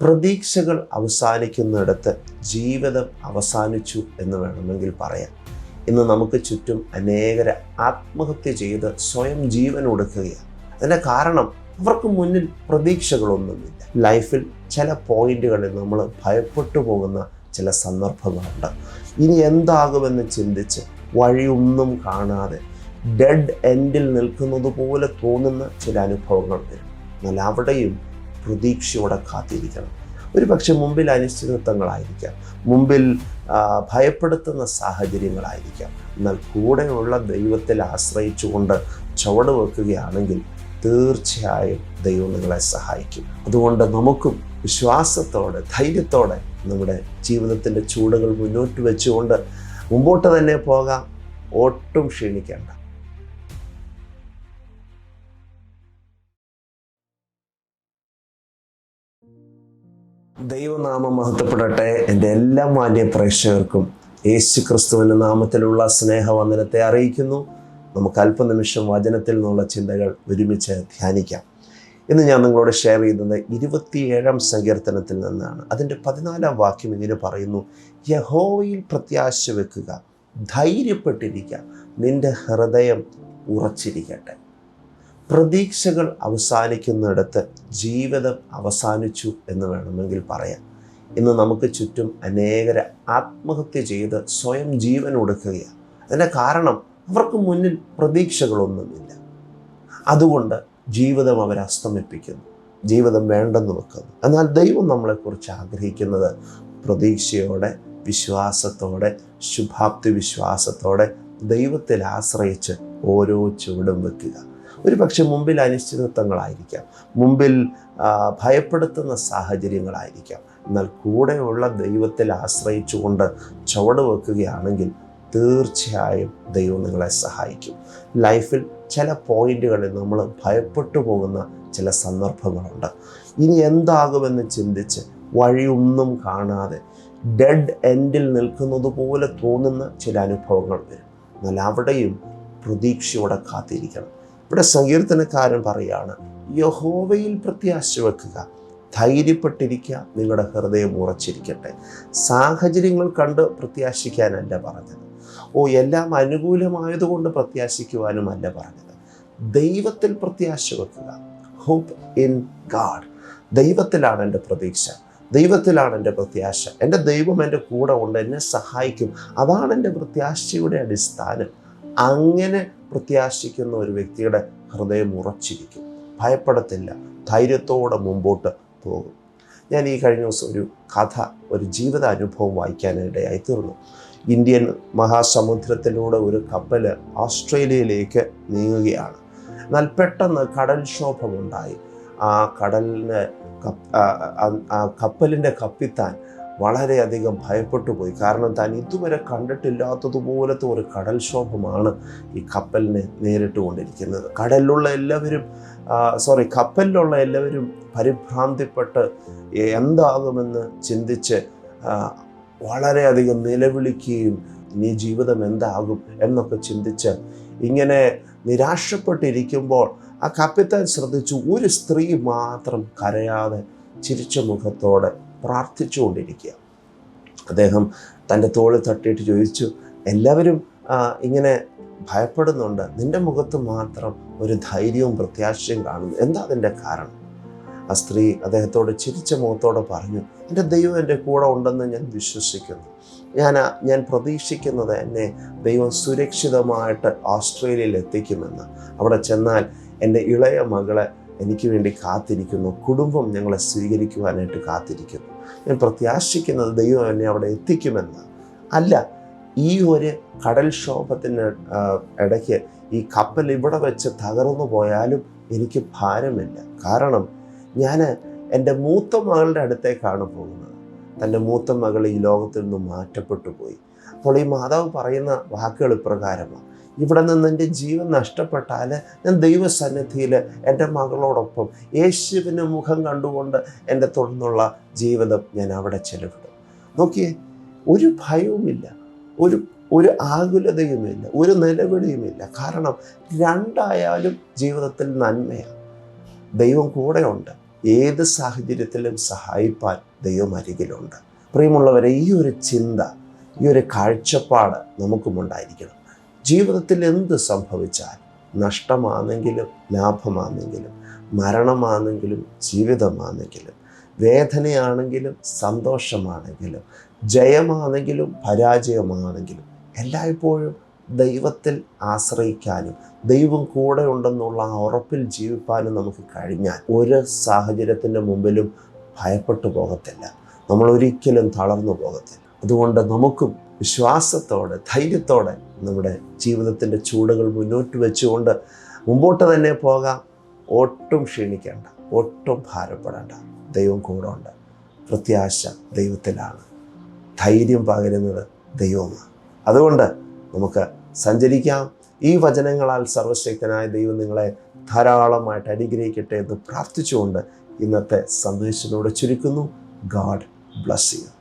പ്രതീക്ഷകൾ അവസാനിക്കുന്നിടത്ത് ജീവിതം അവസാനിച്ചു എന്ന് വേണമെങ്കിൽ പറയാം. ഇന്ന് നമുക്ക് ചുറ്റും അനേകരെ ആത്മഹത്യ ചെയ്ത് സ്വയം ജീവൻ ഒടുക്കുകയാണ് അതിന്റെ കാരണം അവർക്ക് മുന്നിൽ പ്രതീക്ഷകളൊന്നുമില്ല. ലൈഫിൽ ചില പോയിന്റുകളിൽ നമ്മൾ ഭയപ്പെട്ടു പോകുന്ന ചില സന്ദർഭങ്ങളുണ്ട്. ഇനി എന്താകുമെന്ന് ചിന്തിച്ച് വഴിയൊന്നും കാണാതെ ഡെഡ് എൻഡിൽ നിൽക്കുന്നത് പോലെ തോന്നുന്ന ചില അനുഭവങ്ങൾ വരും. എന്നാൽ അവിടെയും പ്രതീക്ഷയോടെ കാത്തിരിക്കണം. ഒരു പക്ഷെ മുമ്പിൽ അനിശ്ചിതത്വങ്ങളായിരിക്കാം. മുമ്പിൽ ഭയപ്പെടുത്തുന്ന സാഹചര്യങ്ങളായിരിക്കാം. എന്നാൽ കൂടെയുള്ള ദൈവത്തിൽ ആശ്രയിച്ചുകൊണ്ട് ചുവട് വെക്കുകയാണെങ്കിൽ തീർച്ചയായും ദൈവം നിങ്ങളെ സഹായിക്കും. അതുകൊണ്ട് നമുക്കും വിശ്വാസത്തോടെ ധൈര്യത്തോടെ നമ്മുടെ ജീവിതത്തിന്റെ ചൂടുകൾ മുന്നോട്ട് വെച്ചുകൊണ്ട് മുമ്പോട്ട് തന്നെ പോകാം. ഒട്ടും ക്ഷീണിക്കേണ്ട. ദൈവനാമം മഹത്വപ്പെടട്ടെ. എന്റെ എല്ലാ മാന്യ പ്രേക്ഷകർക്കും യേശു ക്രിസ്തുവിന്റെ നാമത്തിലുള്ള സ്നേഹവന്ദനത്തെ അറിയിക്കുന്നു. നമുക്ക് അല്പനിമിഷം വചനത്തിൽ നിന്നുള്ള ചിന്തകൾ ഒരുമിച്ച് ധ്യാനിക്കാം. ഇന്ന് ഞാൻ നിങ്ങളോട് ഷെയർ ചെയ്യുന്നത് ഇരുപത്തിയേഴാം സങ്കീർത്തനത്തിൽ നിന്നാണ്. അതിന്റെ പതിനാലാം വാക്യം ഇങ്ങനെ പറയുന്നു. യഹോയിൽ പ്രത്യാശ വെക്കുക ധൈര്യപ്പെട്ടിരിക്കുക നിന്റെ ഹൃദയം ഉറച്ചിരിക്കട്ടെ. പ്രതീക്ഷകൾ അവസാനിക്കുന്നിടത്ത് ജീവിതം അവസാനിച്ചു എന്ന് വേണമെങ്കിൽ പറയാം. ഇന്ന് നമുക്ക് ചുറ്റും അനേകരെ ആത്മഹത്യ ചെയ്ത് സ്വയം ജീവൻ ഒടുക്കുകയാണ് അതിന്റെ കാരണം അവർക്ക് മുന്നിൽ പ്രതീക്ഷകളൊന്നുമില്ല. അതുകൊണ്ട് ജീവിതം അവരെ അസ്തമിപ്പിക്കുന്നു. ജീവിതം വേണ്ടെന്ന് വെക്കുന്നു. എന്നാൽ ദൈവം നമ്മളെക്കുറിച്ച് ആഗ്രഹിക്കുന്നത് പ്രതീക്ഷയോടെ വിശ്വാസത്തോടെ ശുഭാപ്തി വിശ്വാസത്തോടെ ദൈവത്തിൽ ആശ്രയിച്ച് ഓരോ ചുവടും വെക്കുക. ഒരു പക്ഷെ മുമ്പിൽ അനിശ്ചിതത്വങ്ങളായിരിക്കാം. മുമ്പിൽ ഭയപ്പെടുത്തുന്ന സാഹചര്യങ്ങളായിരിക്കാം. എന്നാൽ കൂടെയുള്ള ദൈവത്തിൽ ആശ്രയിച്ചുകൊണ്ട് ചുവട് വെക്കുകയാണെങ്കിൽ തീർച്ചയായും ദൈവം നിങ്ങളെ സഹായിക്കും. ലൈഫിൽ ചില പോയിന്റുകളിൽ നമ്മൾ ഭയപ്പെട്ടു പോകുന്ന ചില സന്ദർഭങ്ങളുണ്ട്. ഇനി എന്താകുമെന്ന് ചിന്തിച്ച് വഴിയൊന്നും കാണാതെ ഡെഡ് എൻഡിൽ നിൽക്കുന്നത് പോലെ തോന്നുന്ന ചില അനുഭവങ്ങൾ വരും. എന്നാൽ അവിടെയും പ്രതീക്ഷയോടെ കാത്തിരിക്കണം. ഇവിടെ സങ്കീർത്തനക്കാരൻ പറയാണ് യഹോവയിൽ പ്രത്യാശ വെക്കുക ധൈര്യപ്പെട്ടിരിക്കുക നിങ്ങളുടെ ഹൃദയം ഉറച്ചിരിക്കട്ടെ. സാഹചര്യങ്ങൾ കണ്ട് പ്രത്യാശിക്കാനല്ല പറഞ്ഞത്. ഓ എല്ലാം അനുകൂലമായതുകൊണ്ട് പ്രത്യാശിക്കുവാനുമല്ല പറഞ്ഞത്. ദൈവത്തിൽ പ്രത്യാശ വെക്കുക ഹോപ്പ് ഇൻ ഗാഡ് ദൈവത്തിലാണ് എന്റെ പ്രതീക്ഷ ദൈവത്തിലാണ് എന്റെ പ്രത്യാശ. എന്റെ ദൈവം എന്റെ കൂടെ ഉണ്ട് എന്നെ സഹായിക്കും. അതാണ് എന്റെ പ്രത്യാശയുടെ അടിസ്ഥാനം. അങ്ങനെ പ്രത്യാശിക്കുന്ന ഒരു വ്യക്തിയുടെ ഹൃദയം ഉറച്ചിരിക്കും. ഭയപ്പെടത്തില്ല. ധൈര്യത്തോടെ മുമ്പോട്ട് പോകും. ഞാൻ ഈ കഴിഞ്ഞ ദിവസം ഒരു കഥ ഒരു ജീവിത അനുഭവം വായിക്കാനിടയായി തീർന്നു. ഇന്ത്യൻ മഹാസമുദ്രത്തിലൂടെ ഒരു കപ്പൽ ഓസ്ട്രേലിയയിലേക്ക് നീങ്ങുകയാണ്. എന്നാൽ പെട്ടെന്ന് കടൽക്ഷോഭമുണ്ടായി ആ കടലിന് കപ്പലിന്റെ കപ്പിത്താൻ വളരെയധികം ഭയപ്പെട്ടു പോയി. കാരണം താൻ ഇതുവരെ കണ്ടിട്ടില്ലാത്തതുപോലത്തെ ഒരു കടൽക്ഷോഭമാണ് ഈ കപ്പലിനെ നേരിട്ട് കൊണ്ടിരിക്കുന്നത്. കടലിലുള്ള എല്ലാവരും സോറി കപ്പലിലുള്ള എല്ലാവരും പരിഭ്രാന്തിപ്പെട്ട് എന്താകുമെന്ന് ചിന്തിച്ച് വളരെയധികം നിലവിളിക്കുകയും ഇനി ജീവിതം എന്താകും എന്നൊക്കെ ചിന്തിച്ച് ഇങ്ങനെ നിരാശപ്പെട്ടിരിക്കുമ്പോൾ ആ കപ്പിത്താൻ ശ്രദ്ധിച്ചു. ഒരു സ്ത്രീ മാത്രം കരയാതെ ചിരിച്ച മുഖത്തോടെ പ്രാർത്ഥിച്ചുകൊണ്ടിരിക്കുക. അദ്ദേഹം തന്റെ തോളിൽ തട്ടിയിട്ട് ചോദിച്ചു എല്ലാവരും ഇങ്ങനെ ഭയപ്പെടുന്നുണ്ട്. നിന്റെ മുഖത്ത് മാത്രം ഒരു ധൈര്യവും പ്രത്യാശയും കാണുന്നു. എന്താ അതിന്റെ കാരണം? ആ സ്ത്രീ അദ്ദേഹത്തോട് ചിരിച്ച മുഖത്തോടെ പറഞ്ഞു എന്റെ ദൈവം എന്റെ കൂടെ ഉണ്ടെന്ന് ഞാൻ വിശ്വസിക്കുന്നു. ഞാൻ ഞാൻ പ്രതീക്ഷിക്കുന്നത് എന്നെ ദൈവം സുരക്ഷിതമായിട്ട് ഓസ്ട്രേലിയയിൽ എത്തിക്കുമെന്ന്. അവിടെ ചെന്നാൽ എന്റെ ഇളയ മകളെ എനിക്ക് വേണ്ടി കാത്തിരിക്കുന്നു. കുടുംബം ഞങ്ങളെ സ്വീകരിക്കുവാനായിട്ട് കാത്തിരിക്കുന്നു. ഞാൻ പ്രത്യാശിക്കുന്നത് ദൈവം എന്നെ അവിടെ എത്തിക്കുമെന്ന്. അല്ല ഈ ഒരു കടൽക്ഷോഭത്തിന് ഇടയ്ക്ക് ഈ കപ്പൽ ഇവിടെ വെച്ച് തകർന്നു പോയാലും എനിക്ക് ഭാരമില്ല. കാരണം ഞാൻ എന്റെ മൂത്ത മകളുടെ അടുത്തേക്കാണ് പോകുന്നത്. തന്റെ മൂത്ത മകൾ ഈ ലോകത്തിൽ നിന്ന് മാറ്റപ്പെട്ടു പോയി. അപ്പോൾ ഈ മാതാവ് പറയുന്ന വാക്കുകൾ ഇപ്രകാരമാണ്. ഇവിടെ നിന്ന് എന്റെ ജീവൻ നഷ്ടപ്പെട്ടാൽ ഞാൻ ദൈവസന്നിധിയിൽ എന്റെ മകളോടൊപ്പം യേശുവിന്റെ മുഖം കണ്ടുകൊണ്ട് എന്റെ തുടർന്നുള്ള ജീവിതം ഞാൻ അവിടെ ചെലവിടും. നോക്കിയേ ഒരു ഭയവുമില്ല ഒരു ഒരു ആകുലതയുമില്ല ഒരു നിലവിളിയുമില്ല. കാരണം രണ്ടായാലും ജീവിതത്തിൽ നന്മയാണ്. ദൈവം കൂടെയുണ്ട്. ഏത് സാഹചര്യത്തിലും സഹായിപ്പാൻ ദൈവം അരികിലുണ്ട്. പ്രിയമുള്ളവരെ ഈ ഒരു ചിന്ത ഈ ഒരു കാഴ്ചപ്പാട് നമുക്കുമുണ്ടായിരിക്കണം ജീവിതത്തിൽ എന്ത് സംഭവിച്ചാൽ നഷ്ടമാണെങ്കിലും ലാഭമാണെങ്കിലും മരണമാണെങ്കിലും ജീവിതമാണെങ്കിലും വേദനയാണെങ്കിലും സന്തോഷമാണെങ്കിലും ജയമാണെങ്കിലും പരാജയമാണെങ്കിലും എല്ലായ്പ്പോഴും ദൈവത്തിൽ ആശ്രയിക്കാനും ദൈവം കൂടെ ഉണ്ടെന്നുള്ള ആ ഉറപ്പിൽ ജീവിപ്പാനും നമുക്ക് കഴിഞ്ഞാൽ ഒരു സാഹചര്യത്തിന്റെ മുമ്പിലും ഭയപ്പെട്ടു പോകത്തില്ല. നമ്മൾ ഒരിക്കലും തളർന്നു പോകത്തില്ല. അതുകൊണ്ട് നമുക്കും വിശ്വാസത്തോടെ ധൈര്യത്തോടെ നമ്മുടെ ജീവിതത്തിന്റെ ചൂടുകൾ മുന്നോട്ട് വെച്ചുകൊണ്ട് മുമ്പോട്ട് തന്നെ പോകാം. ഒട്ടും ക്ഷീണിക്കേണ്ട ഒട്ടും ഭാരപ്പെടേണ്ട. ദൈവം കൂടെ ഉണ്ട് പ്രത്യാശ ദൈവത്തിലാണ്. ധൈര്യം പകരുന്നത് ദൈവമാണ്. അതുകൊണ്ട് നമുക്ക് സഞ്ചരിക്കാം. ഈ വചനങ്ങളാൽ സർവശക്തനായ ദൈവം നിങ്ങളെ ധാരാളമായിട്ട് അനുഗ്രഹിക്കട്ടെ എന്ന് പ്രാർത്ഥിച്ചുകൊണ്ട് ഇന്നത്തെ സന്ദേശത്തിലൂടെ ചുരുക്കുന്നു. God bless you.